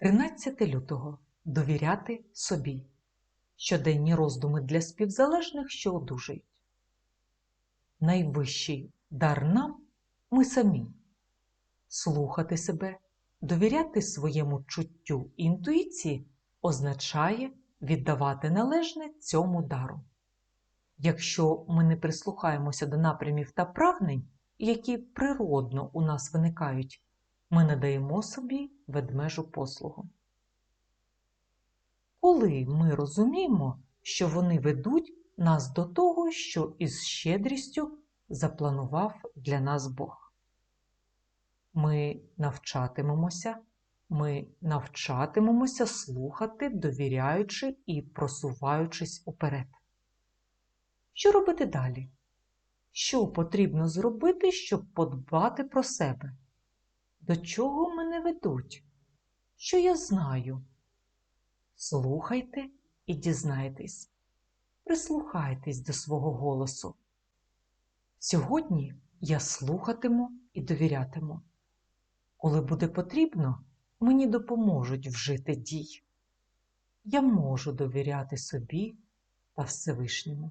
11 лютого. Довіряти собі. Щоденні роздуми для співзалежних, що одужають. Найвищий дар нам ми самі. Слухати себе, довіряти своєму чуттю інтуїції означає віддавати належне цьому дару. Якщо ми не прислухаємося до напрямів та прагнень, які природно у нас виникають, ми не даємо собі ведмежу послугу. Коли ми розуміємо, що вони ведуть нас до того, що із щедрістю запланував для нас Бог. Ми навчатимемося, ми навчатимемося слухати, довіряючи і просуваючись уперед. Що робити далі? Що потрібно зробити, щоб подбати про себе? До чого мене ведуть? Що я знаю? Слухайте і дізнайтесь, прислухайтесь до свого голосу. Сьогодні я слухатиму і довірятиму. Коли буде потрібно, мені допоможуть вжити дій. Я можу довіряти собі та Всевишньому.